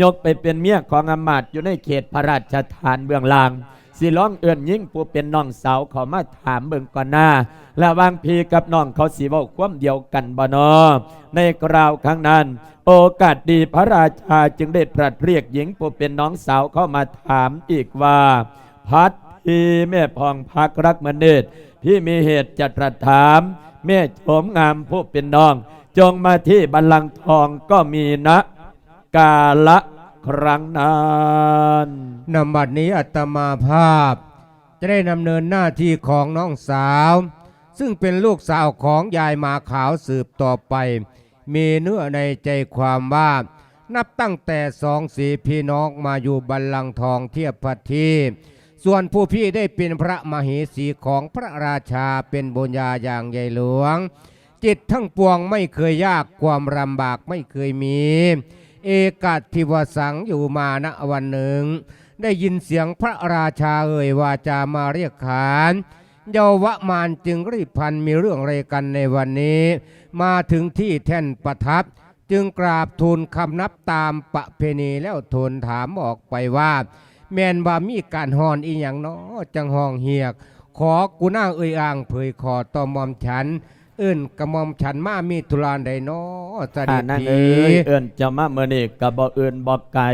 ยกไปเป็นเมียของอำมาตย์อยู่ในเขตพระราชทานเบื้องล่าง สิร้องเอื่นยิ่งผู้เป็นน้องสาวเขามาถามเบิ่งก่อนหน้า และวางพีกับน้องเขาสีเว้าความเดียวกันบ่นอในกราวครั้งนั้น โอกาสดีพระราชาจึงได้ตรัสเรียกหญิงผู้เป็นน้องสาวเข้ามาถามอีกว่า พัดพี่แม่พองพักรักมเนตรพี่มีเหตุจะตรัสถาม แม่โฉมงามผู้เป็นน้อง จงมาที่บัลลังก์ทองก็มีนะ กาละครั้งนั้นนำบัดนี้อัตมาภาพ จะได้ดำเนินหน้าที่ของน้องสาว ซึ่งเป็นลูกสาวของยายมาขาวสืบต่อไป มีเนื้อในใจความว่า นับตั้งแต่สองสีพี่น้องมาอยู่บัลลังก์ทองเทียบพัททีส่วนผู้พี่ได้เป็นพระมเหสีของพระราชาเป็นบุญญาอย่างใหญ่หลวง จิตทั้งปวงไม่เคยยากความลำบากไม่เคยมี เอกาทิวสังอยู่มาณวันหนึ่ง ได้ยินเสียงพระราชาเอ่ยวาจามาเรียกขานเยาวมานจึงรีบพันมีเรื่องอะไรกันในวันนี้ มาถึงที่แท่นประทับ จึงกราบทูลคำนับตามประเพณีแล้วทูลถามออกไปว่า แมนว่ามีการหอนอีหยังเนาะจังห้องเหียก ขอกูน่าเอ่ยอ่างเผยขอต่อมอมฉัน เอื่นกระหมอมฉันมามีธุรานใดเนาะเสด็อ่าจนั่นพีเอ้ยเอิ้นเจะมาเมื่อนี่กับบ่เอิ้นบ่ไก่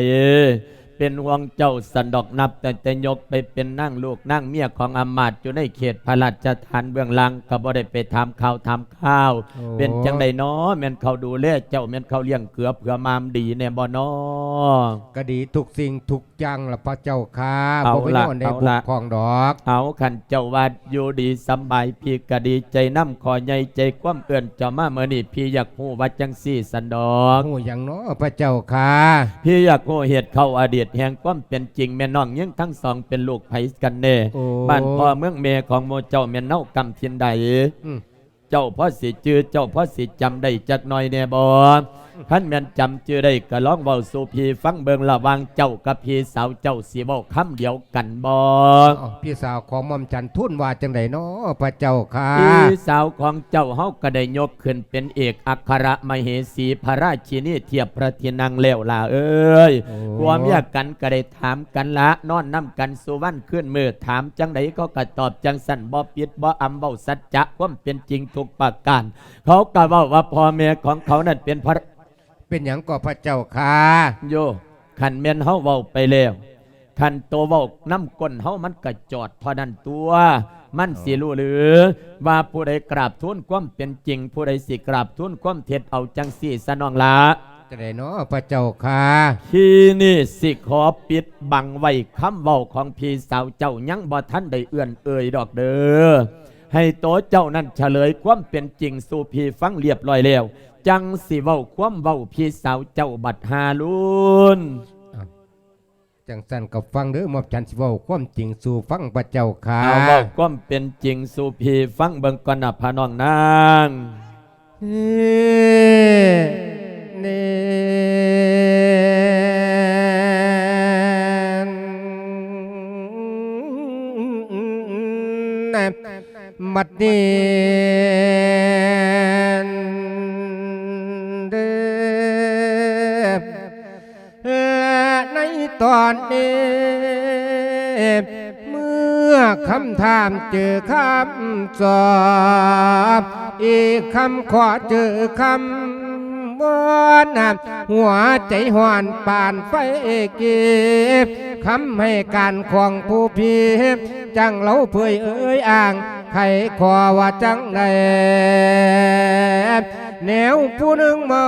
เป็นห่วงเจ้าสันดอกนับ แต่แต่ยกไปเป็นนั่งลูกนั่งเมียของอำมาตย์อยู่ในเขตพระราชทานเบื้องหลังก็บ่ได้ไปทำข่าวทำข้าว โอ้ เป็นจังไดน้อแม่นเขาดูแลเจ้าแม่นเขาเลี้ยงเกือเผื่อมามดีแน่บ่น้อ ก็ดีทุกสิ่งทุกอย่างละพระเจ้าค่ะเอาบ่ไปละนอนในเอาบุละ กของดอก เอาขันเจ้าวัดอยู่ดีสำบายพี่ก็ดีใจน้ำขอใหญ่ใจความเอื่นเจ้ามาเมื่อนี่พี่อยากฮู้ว่าจังซี่สันดอก โอ้อย่างเนาะพระเจ้าค่ะ พี่อยากโหเหตุเข้าอดีตแห่งความเป็นจริงแม่น้องยังทั้งสองเป็นลูกไผกันแน่โอ้ บ้านพ่อเมืองเมของโมเจ้าแม่นเน่ากำเทียนใด อืม เจ้าพ่อสิจือเจ้าพ่อสิจำได้จักหน่อยแน่บ่ ท่านแม่นจำจือได้ก็ลองเว้าสู่พี่ฟังเบิงระหวางเจ้ากับพี่สาวเจ้าสิเว้าคำเดียวกันบ่อ้าวพี่สาวของหมอมฉันทุนว่าจังไดเนาะพระเจ้าค่ะ พี่สาวของเจ้าเฮาก็ได้ยกขึ้นเป็นเอกอัครมเหสีพระราชินีเทียบพระที่นั่งแล้วล่ะเอ้ยโอ้ความอยากกันก็ได้ถามกันละนอนน้ำกันสุวรรณขึ้นมือถามจังไดก็กระตอบจังสันบ่ปิดบ่อำเบ้าสัจจะความเป็นจริงทุกประการ เขาก็เว้าว่าพ่อแม่ของเขานั่นเป็นพระ เป็นอย่างก็พระเจ้าค่ะโยขันแม่นเฮาเว้าไปแล้วขันตัวเว้าน้ำก้นเฮามันก็จอดเท่านั้นตัว มันสิรู้หรือ ว่าผู้ใดกราบทูลความเป็นจริง ผู้ใดสิกราบทูลความเท็จเอาจังสี่สนองละจังไดเนาะพระเจ้าค่ะที่นี่สิขอปิดบังไว้คำเว้าของพี่สาวเจ้ายังบ่ทันได้เอื้อนเอ่ยดอกเด้อให้โตเจ้านั่นเฉลยความเป็นจริงสู่พี่ฟังเรียบร้อยแล้ว จังสิเว้าความเว้าพี่สาวเจ้าบัดหาลุนจังสันกับฟังเด้อหมอมฉันสิเว้าความจริงสู่ฟังพระเจ้าค่ะเอาเว้าความเป็นจริงสู่พี่ฟังเบิ่งก่อนนะพะน้องนางเอ้เนนมัดนี้ ตอนนี้เมื่อคำถามเจอคำสอบอีกคำขอเจอคำวอนหัวใจหวนปานไฟเก็บคำให้การของผู้พีจังเราเผยเอ้ยอ่าง ใครขอว่าจังใด แนวผู้หนึ่งเมา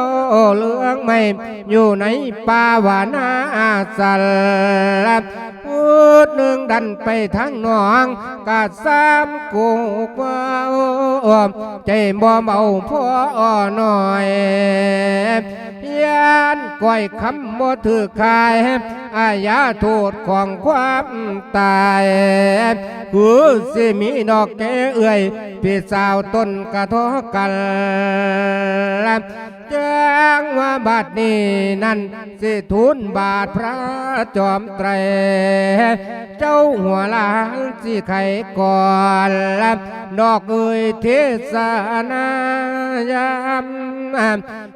เลืองไม่อยู่ในป่าวานาสัลพูดหนึ่งดันไปทางหนองกาสามกูกว่าใจบ่เมาพอหน่อยยานก้อยคำบ่ถือคาย อาญาโทษของความตายคือสิมีนอกแกเอื่อยพี่สาวต้นกระทอกัน แจ้งว่าบัดนี้นั่นสิทุนบาทพระจอมไตร เจ้าหัวหลานสิไขก่อนดอกเอ่ยเทศนายาม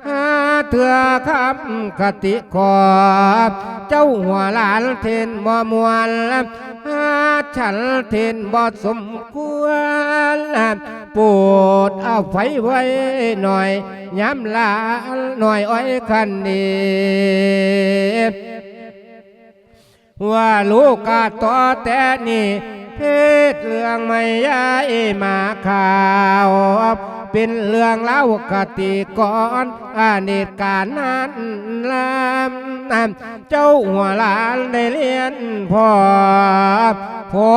หาเถื่อคำคติขอ เจ้าหัวหลานเทนบ่มวน ฉันเทนบ่สมควรปรดเอาไฟไว้หน่อยย้ำหลาหน่อยอ้อยคันนีว่าลูกกาต่อแต่นี่เพศเรื่องไม่ย้ายมาข่าว เป็นเรื่องเล่ากติก่อนอาเนตการนั้นลำเจ้าหัวหลานได้เรียนพ่อพ่อ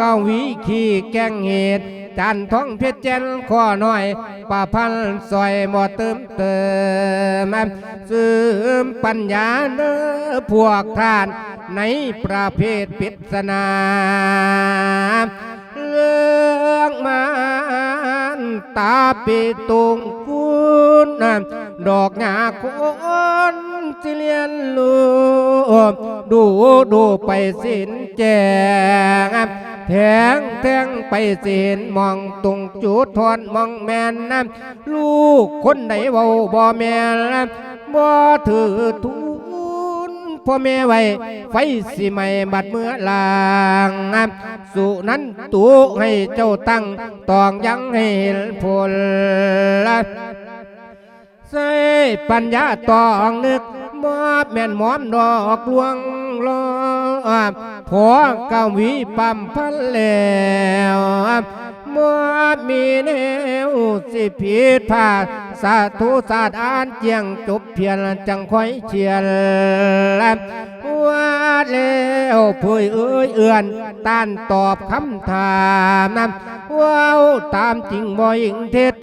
กวิขี่แกงเหตุจันท้องเพชรเจนข้อหน้อยป่าพันซอยบ่เติมเติมซึมปัญญาเนื้อพวกท่านในประเภทปิศนาเรื่องมา ตาปีตุงคุณดอกหญ้าคนสิเลียนลูดูดูไปสินแจงแทงแทงไปสินมองตรงจุดทอนมองแม่นน้ำลูกคนไหนเบาบ่แม่นบ่ถือทุน พ่อแม่ไว้ ไฟสิไม่บัดเมื่อลางสู่นั้นตูให้เจ้าตั้งตองยังให้เห็นผลใส่ปัญญาตองนึกมอบแม่นมอมดอกลวงลอพอกาวีปั๊มพันแล้ว บมีแนวสิผิดพลาดสาธุศาสตร์อ่านเจียงจบเพียรจังค่อยเชียรว่าแล้วผู้เอ้ยเอื่อนต้านตอบคำถามนั้น ว้าวตามจริงบ่ยิงเท็จ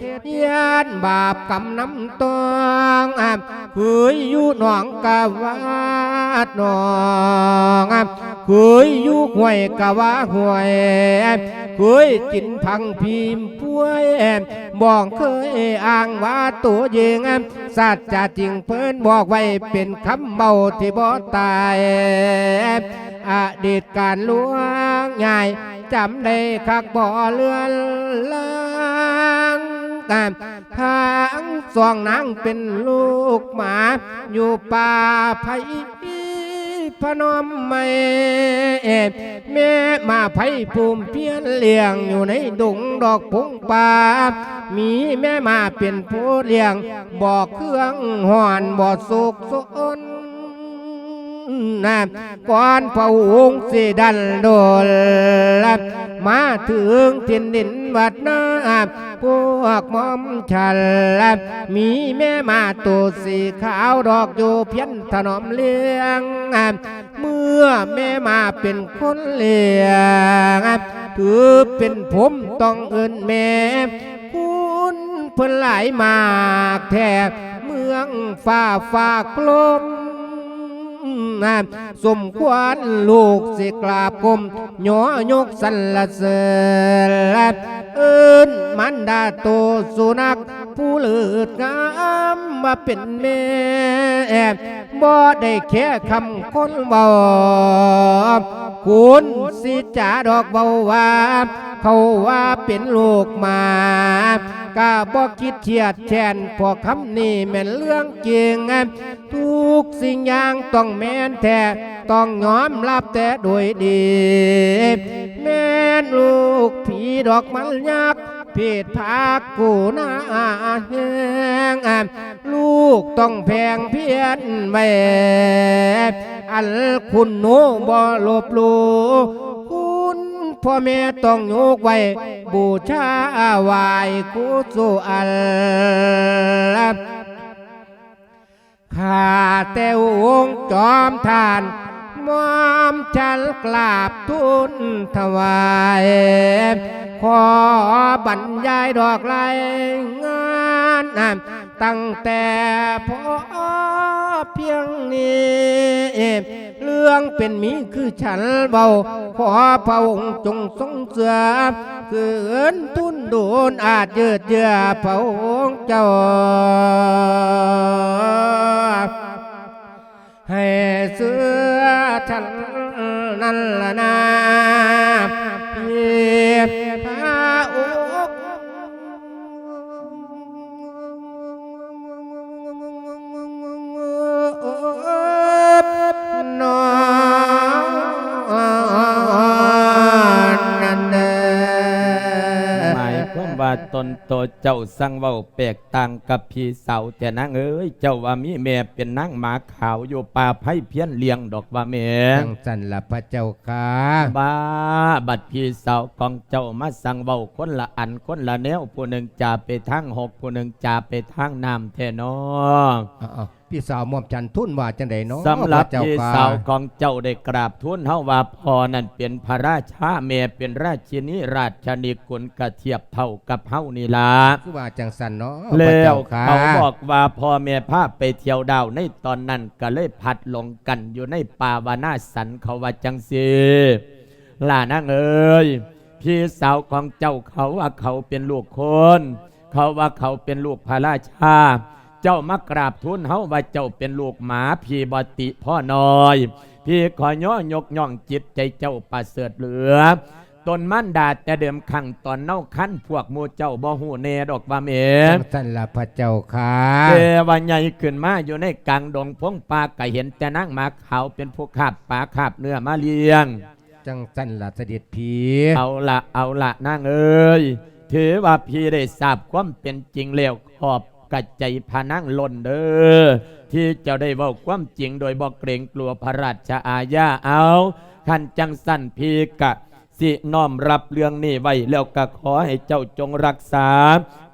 ยานบาปกำน้ำตองอะเคยอยู่หนองกะวาดหนองอะเคยอยู่ห้วยกะวาห้วยเคยกินพังพิมพ์ป่วยบอกเคยอ้างว่าตัวเองสัจจะจริงเพิ่นบอกไว้เป็นคำเบาที่บ่ตายอดีตการล้วงใหญ่ จำได้คักบ่อเลือนลางตามทางสองนางเป็นลูกหมา อยู่ป่าไผ่พนมไม่แม่มาไผ่ภูมิเพียนเลี้ยงอยู่ในดงดอกพงป่ามีแม่มาเป็นผู้เลี้ยง บอกเครื่องห่อนบ่สุกสน นะก่อนพระองค์สิดันโดนมาถึงทินดินวัดนาพวกมอมฉันมีแม่มาตัวสีขาวดอกอยู่เพี้ยนถนอมเลี้ยงเมื่อแม่มาเป็นคนเลี้ยงถือเป็นผมต้องเอินแม่คุณเพิ่นหลายมากแทบเมืองฟ้าฝากลม สมควรลูกสิกราบกรมหยอยกสรรเสริเอิ้นมันดาโตสุนักผู้เลือดงามมาเป็นแม่บ่ได้แค่คำคนเบาคุณสิจ่าดอกเบาว่า เขาว่าเป็นลูกมา กะบ่คิดเทียดแทนพอคำนี้แม่นเรื่องจริงทุกสิ่งอย่างต้องแม่นแท้ต้องยอมรับแต่โดยดี แม่นลูกผีดอกมันยักษ์เพศภากูนาแหงลูกต้องแพงเพียนไว้อันคุณหนูบ่ลบลู พ่อแม่ต้องยกไว้ บูชาไหวายกุศอัลลข้าแต่องค์จอมทาน มอมฉันกราบทุนถวาย ขอบรรยายดอกไางานตั้งแต่พอเพียงนี้เรื่องเป็นมีคือฉันเบาขอพระองค์จงทรงเสือเกินทุนโดนอาจเยืดเยือพระองค์เจ้า ให้เสือฉันนั่นละนาเพียบ ตนโตเจ้าสั่งเว้าแปลกต่างกับพี่สาวแต่นางเอ้ยเจ้าว่ามีแม่เป็นนางหมาขาวอยู่ป่าไผ่เพี้ยนเลี้ยงดอกว่าแม่จังสันละพระเจ้าค่ะบ้าบัดพี่สาวของเจ้ามาสั่งเว้าคนละอันคนละแนวผู้หนึ่งจะไปทางหกผู้หนึ่งจะไปทางน้ำแท่นออ้าวๆพี่สาวหมอมฉันทุ่นว่าจังไดเนาะสำหรับพะเจ้าพี่ค่ะสาวของเจ้าได้กราบทูลเฮาว่าพ่อนั่นเป็นพระราชาแม่เป็นราชินีราชนิกุลกระเทียบเท่ากับเฮานี่ล่ะคือว่าจังสันเนาะพระแล้เจ้าวค่ะเขาบอกว่าพ่อแม่พาไปเที่ยวดาวในตอนนั้นก็เลยพัดลงกันอยู่ในป่าวานาสันเขาว่าจังสีล่านางเอ้ยพี่สาวของเจ้าเขาว่าเขาเป็นลูกคน เขาว่าเขาเป็นลูกพระราชา เจ้ามากราบทูลเฮาว่าเจ้าเป็นลูกหมาพี่บติพ่อน้อย พี่ขอย่อยกย่องจิตใจเจ้าประเสริฐเหลือตนมั่นดาแต่เดิมขังตอนเน่าขั้นพวกหมูเจ้าบ่หูเนดอกว่าเมจังสันละพระเจ้าค่ะเทวันใหญ่ขึ้นมาอยู่ในกลางดงพงป่าก็เห็นแต่นางหมาขาวเป็นผู้ขับปลาขับเนื้อมาเลี้ยง จังสันละเสด็จผีเอาละเอาละนางเอ้ยถือว่าพี่ได้ทราบความเป็นจริงแล้วขอบ กระใจพานั่งลนเด้อที่เจ้าได้เว้าความจริงโดยบอกเกรงกลัวพระราชอาญาเอาขันจังสั้นพี่กะสิน้อมรับเรื่องนี้ไว้แล้วก็ขอให้เจ้าจงรักษา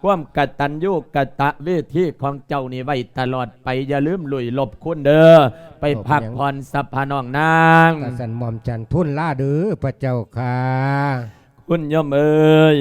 ความกตัญญูกตะเวทีของเจ้านี่ไว้ตลอดไปอย่าลืมลุยหลบคุณเด้อไปพักผ่อนสัพพนองนางจังสันหมอมฉันทุ่นล่าเด้อพระเจ้าค่ะ คุณโยมเอ้ย